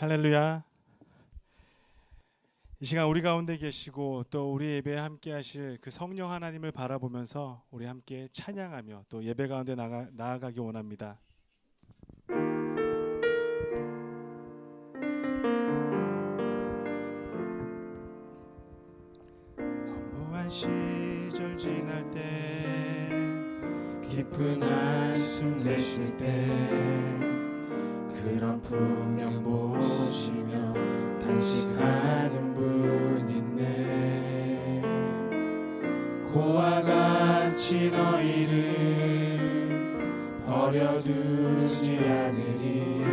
할렐루야. 이 시간 우리 가운데 계시고 또 우리 예배에 함께 하실 그 성령 하나님을 바라보면서 우리 함께 찬양하며 또 예배 가운데 나가, 나아가기 원합니다. 허무한 시절 지날 때 깊은 한숨 내쉴 때 그런 풍경 보시며 단식하는 분 있네 고와 같이 너희를 버려두지 않으리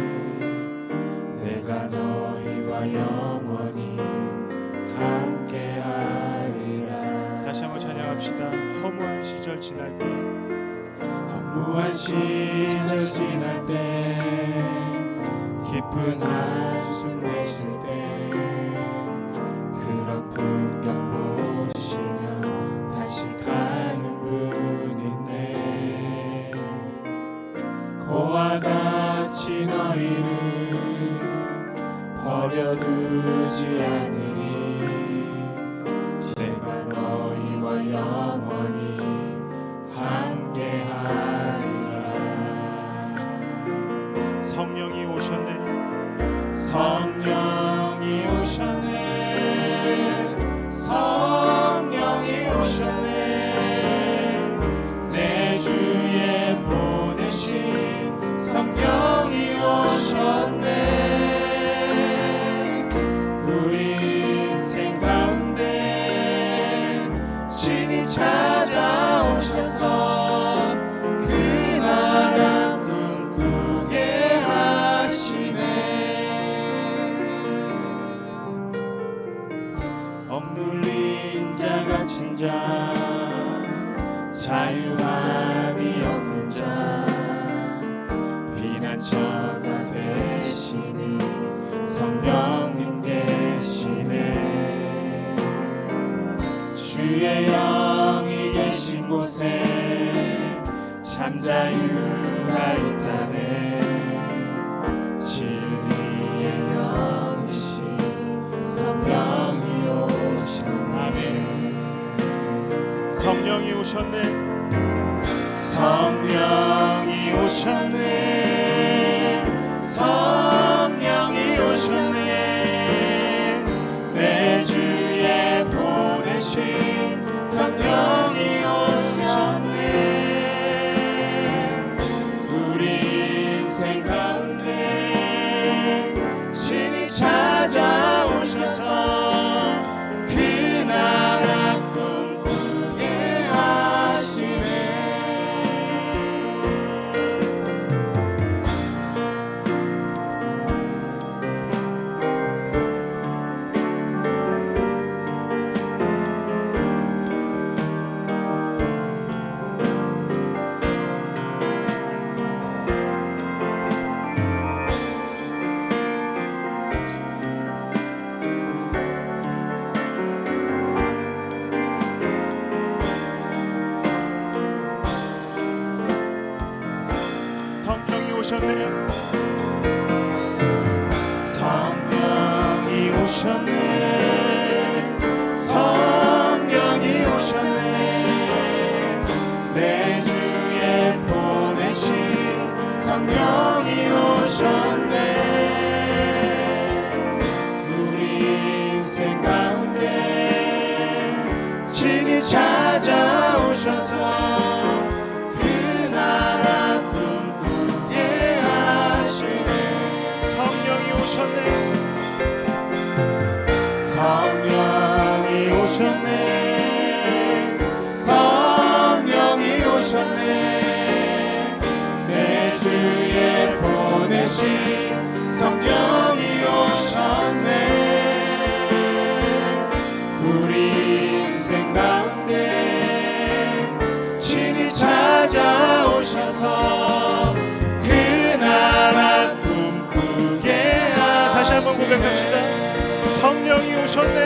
내가 너희와 영원히 함께하리라. 다시 한번 찬양합시다. 허무한 시절 지날 때 허무한 시절 지날 때 깊은 찾아오셔서 그 나라 꿈꾸게 하시네. 성령이 오셨네 찾아오셔서. 그 나라 꿈꾸게 하 다시 한번 고백합시다. 성령이 오셨네.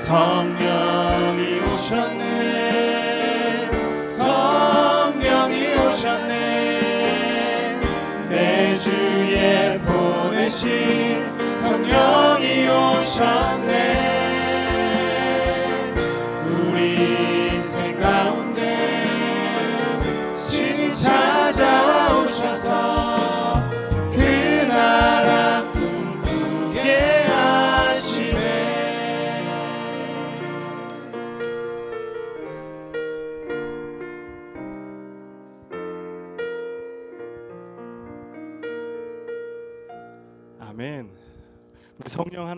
성령이 오셨네. 성령이 오셨네. 내 주의 보 되신 성령이 오셨네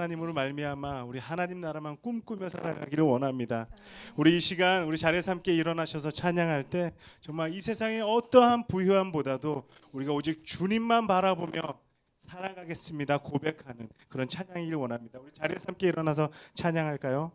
하나님으로 말미암아 우리 하나님 나라만 꿈꾸며 살아가기를 원합니다. 우리 이 시간 우리 자리에서 함께 일어나셔서 찬양할 때 정말 이 세상의 어떠한 부유함보다도 우리가 오직 주님만 바라보며 살아가겠습니다 고백하는 그런 찬양이길 원합니다. 우리 자리에서 함께 일어나서 찬양할까요?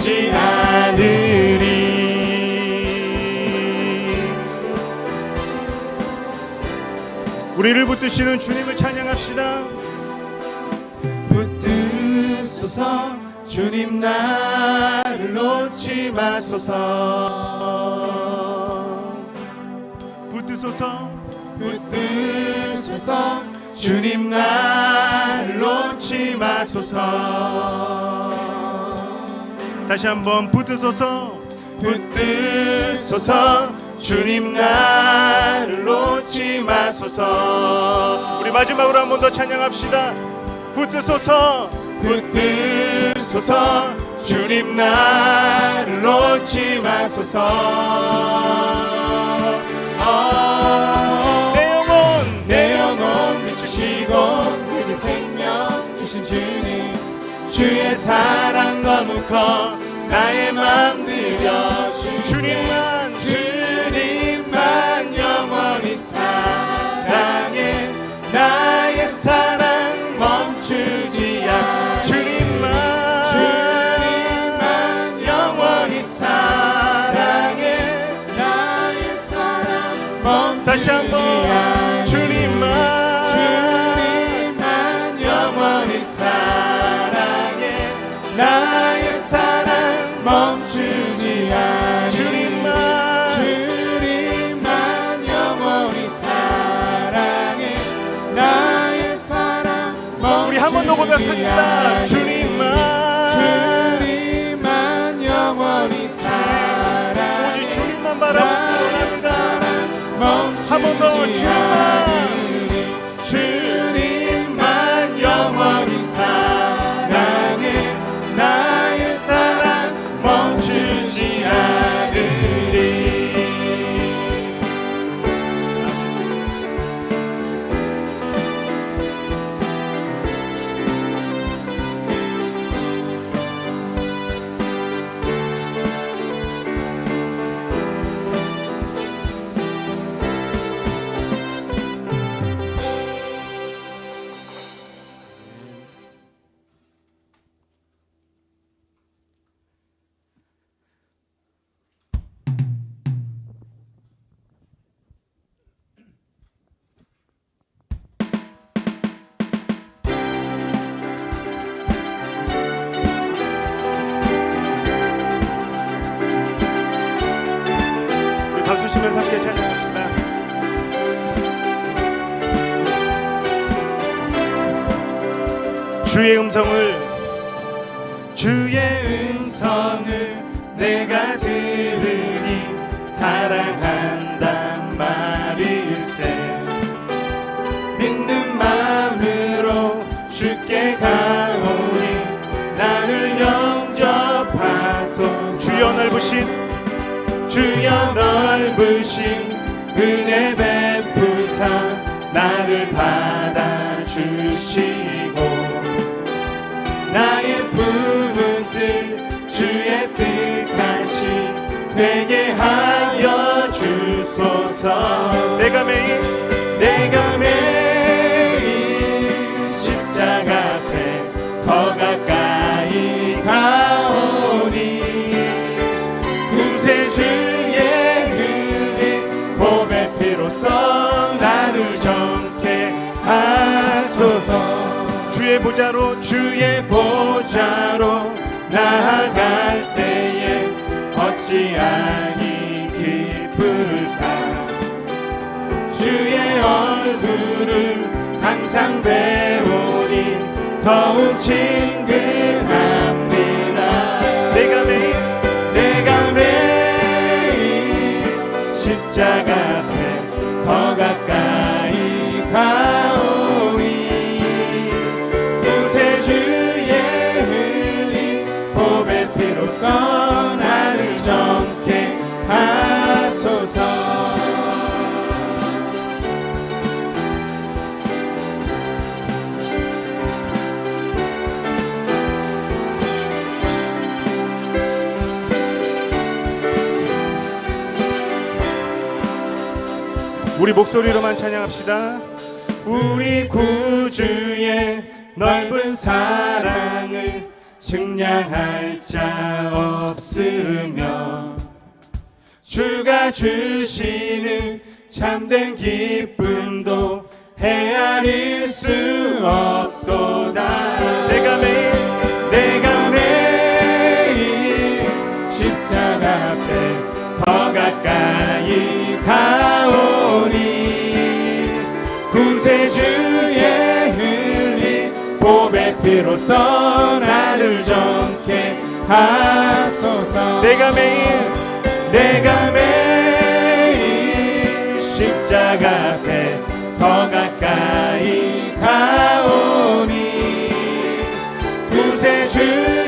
멈추지 않으리. 우리를 붙드시는 주님을 찬양합시다. 붙드소서 주님 나를 놓지 마소서. 붙드소서 붙드소서 주님 나를 놓지 마소서 다시 한번 붙드소서. 붙드소서. 주님 나를 놓지 마소서. 우리 마지막으로 한 번 더 찬양합시다. 붙드소서. 붙드소서. 주님 나를 놓지 마소서. 아, 내 영혼 내 영혼 비추시고 내게 생명 주신 주님 주의 사랑 너무 커 나의 맘 들여주게 주님만 주님만 영원히 사랑해. 나의 사랑 멈추지 않 주님만 주님만 영원히 사랑해. 나의 사랑 멈추지 다시 한번 고백합시다. 주님만. 주님만 영원히 사랑 오직 주님만 바라보기 원합니다. 한번더 멈추지 주님만 음성을 주의 음성을 내가 들으니 사랑한단 말일세. 믿는 마음으로 주께 가오니 나를 영접하소서 주여 넓으신 주여 넓으신 은혜 베푸사 나를 받 되게 하여 주소서. 내가 매일 내가 매일 십자가 앞에 더 가까이 가오니. 구세 주의 흘린 봄의 피로써 나를 정케 하소서. 주의 보좌로 주의 얼굴을 항상 배우니 더욱 친근합니다. 내가 매일 내가 매일 십자가 우리 목소리로만 찬양합시다. 우리 구주의 넓은 사랑을 증량할 자 없으며 주가 주시는 참된 기쁨도 헤아릴 수 없도다. 내가 매일 내가 매일 십자가 앞에 더 가까이 가 주의 흘린 보배 피로써 나를 정케 하소서. 내가 매일 내가 매일 십자가 앞에 더 가까이 가오니. 구세주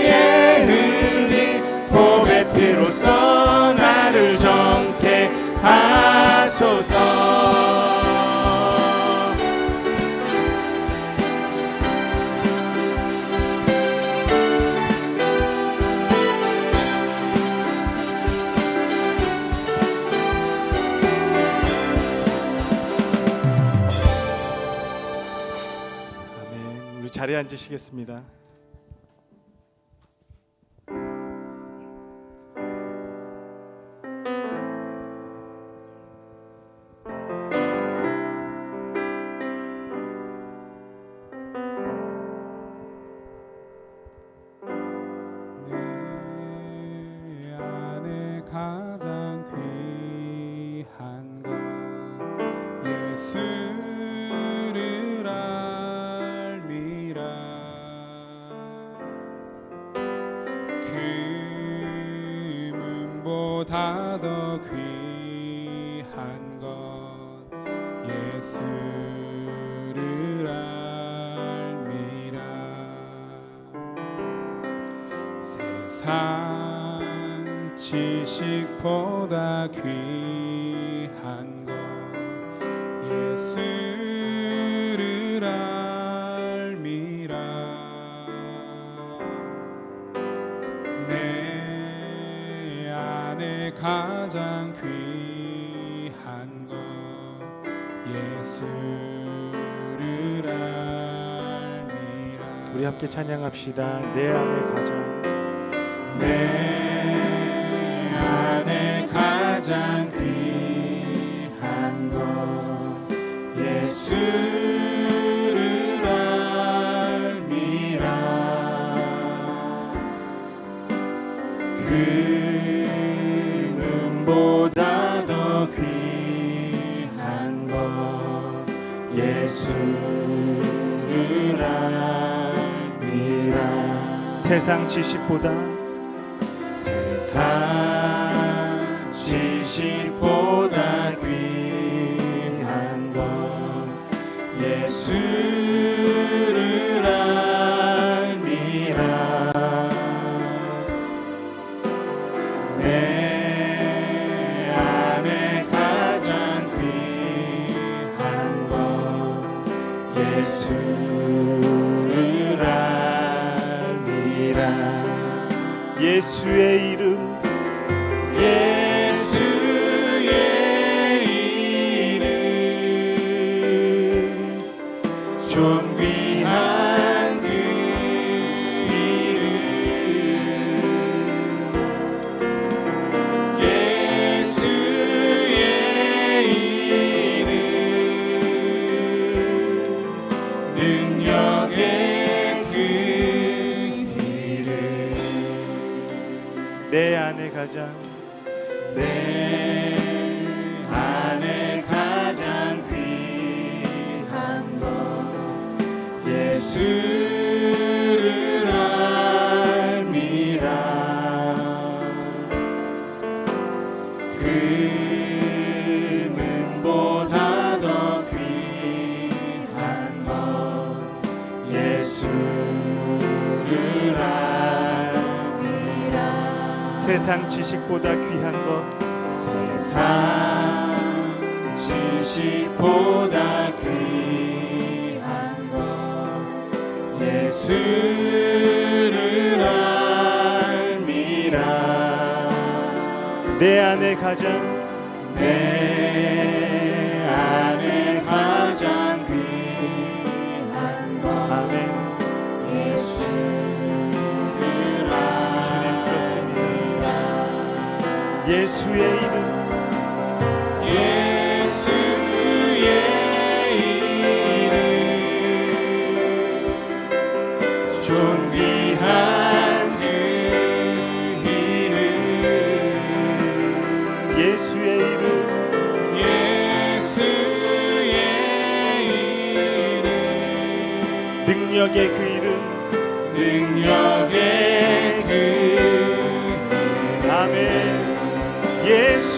앉으시겠습니다 귀한 것 예수를 알미라 내 안에 가장 귀한 것 예수를 알미라 우리 함께 찬양합시다. 내 안에 가장 내 예수를 알미라. 금은보다 더 귀한 것 예수를 알미라. 세상 지식보다 세상 지식보다 예수 내 예수를 알미라 내 안에 가장 내 안에 가장 귀한 것. 아멘. 예수를 주님 그렇습니다. 예수의 능력의 그 이름. 능력의 그 아멘. 예수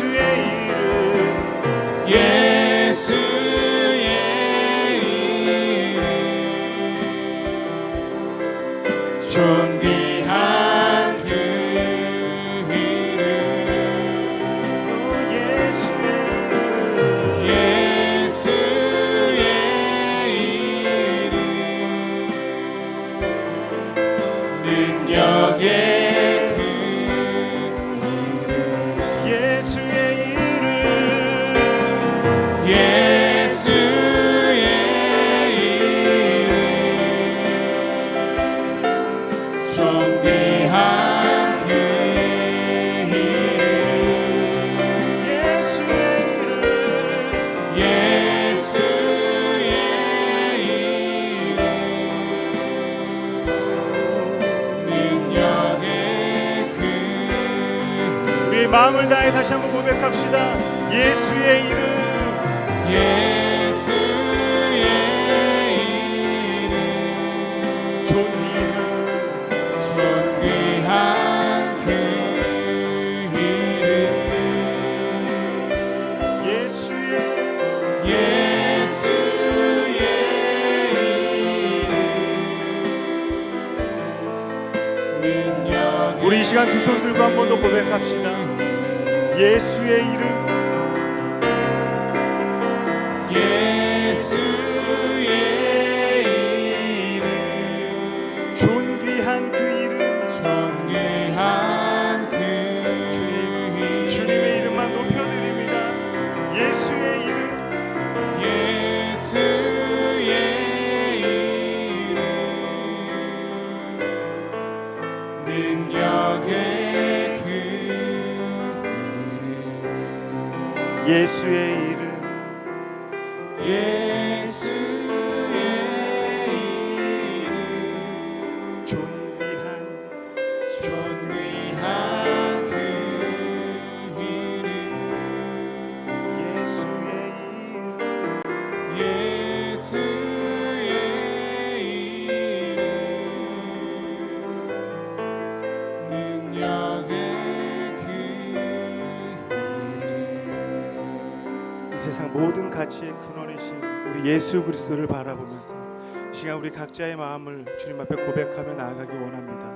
마음을 다해 다시 한번 고백합시다. 예수의 이름. 예. 우리 이 시간 두 손 들고 한 번 더 고백합시다. 예수의 이름, 예 가치의 근원이신 우리 예수 그리스도를 바라보면서 이 시간 우리 각자의 마음을 주님 앞에 고백하며 나아가기 원합니다.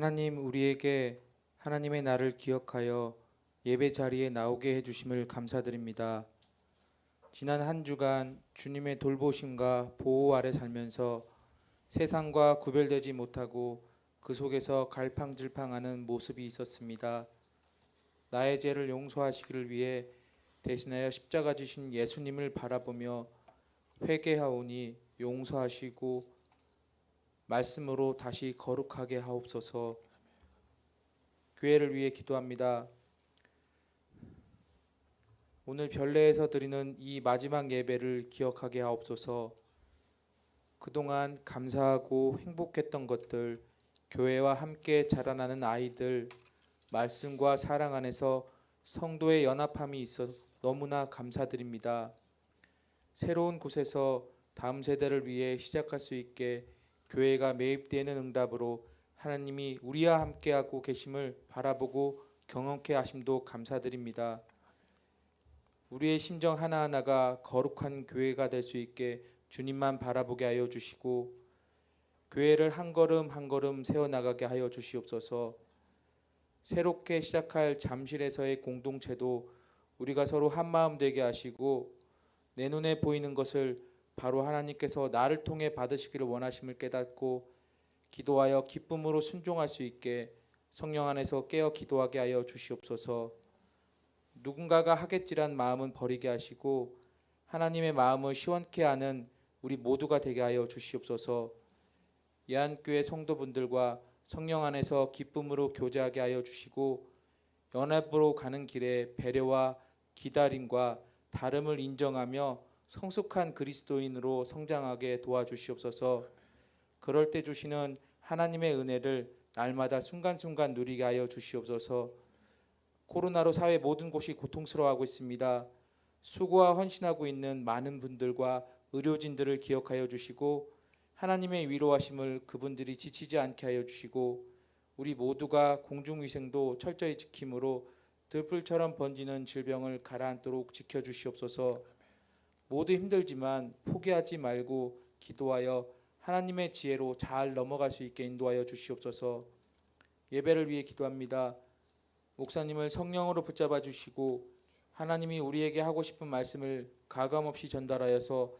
하나님 우리에게 하나님의 나를 기억하여 예배 자리에 나오게 해주심을 감사드립니다. 지난 한 주간 주님의 돌보심과 보호 아래 살면서 세상과 구별되지 못하고 그 속에서 갈팡질팡하는 모습이 있었습니다. 나의 죄를 용서하시기를 위해 대신하여 십자가 지신 예수님을 바라보며 회개하오니 용서하시고 말씀으로 다시 거룩하게 하옵소서. 교회를 위해 기도합니다. 오늘 별내에서 드리는 이 마지막 예배를 기억하게 하옵소서. 그동안 감사하고 행복했던 것들, 교회와 함께 자라나는 아이들, 말씀과 사랑 안에서 성도의 연합함이 있어 너무나 감사드립니다. 새로운 곳에서 다음 세대를 위해 시작할 수 있게 교회가 매입되는 응답으로 하나님이 우리와 함께하고 계심을 바라보고 경험케 하심도 감사드립니다. 우리의 심정 하나하나가 거룩한 교회가 될 수 있게 주님만 바라보게 하여 주시고 교회를 한 걸음 한 걸음 세워 나가게 하여 주시옵소서. 새롭게 시작할 잠실에서의 공동체도 우리가 서로 한 마음 되게 하시고 내 눈에 보이는 것을 바로 하나님께서 나를 통해 받으시기를 원하심을 깨닫고 기도하여 기쁨으로 순종할 수 있게 성령 안에서 깨어 기도하게 하여 주시옵소서. 누군가가 하겠지란 마음은 버리게 하시고 하나님의 마음을 시원케 하는 우리 모두가 되게 하여 주시옵소서. 예한교회 성도분들과 성령 안에서 기쁨으로 교제하게 하여 주시고 연합으로 가는 길에 배려와 기다림과 다름을 인정하며 성숙한 그리스도인으로 성장하게 도와주시옵소서. 그럴 때 주시는 하나님의 은혜를 날마다 순간순간 누리게 하여 주시옵소서. 코로나로 사회 모든 곳이 고통스러워하고 있습니다. 수고와 헌신하고 있는 많은 분들과 의료진들을 기억하여 주시고 하나님의 위로하심을 그분들이 지치지 않게 하여 주시고 우리 모두가 공중위생도 철저히 지킴으로 들불처럼 번지는 질병을 가라앉도록 지켜 주시옵소서. 모두 힘들지만 포기하지 말고 기도하여 하나님의 지혜로 잘 넘어갈 수 있게 인도하여 주시옵소서. 예배를 위해 기도합니다. 목사님을 성령으로 붙잡아 주시고 하나님이 우리에게 하고 싶은 말씀을 가감 없이 전달하여서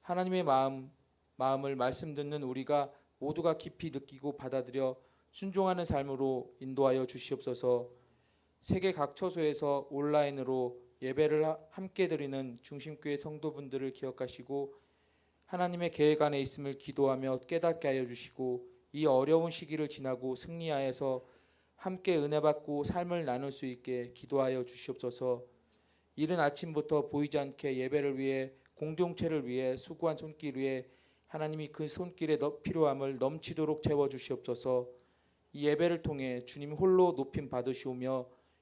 하나님의 마음 마음을 말씀 듣는 우리가 모두가 깊이 느끼고 받아들여 순종하는 삶으로 인도하여 주시옵소서. 세계 각 처소에서 온라인으로 예배를 하- 함께 드리는 중심교회 성도분들을 기억하시고 하나님의 계획 안에 있음을 기도하며 깨닫게 하여 주시고 이 어려운 시기를 지나고 승리하여서 함께 은혜 받고 삶을 나눌 수 있게 기도하여 주시옵소서. 이른 아침부터 보이지 않게 예배를 위해 공동체를 위해 수고한 손길 위에 하나님이 그 손길에 너- 필요함을 넘치도록 채워 주시옵소서. 이 예배를 통해 주님 홀로 높임 받으시오며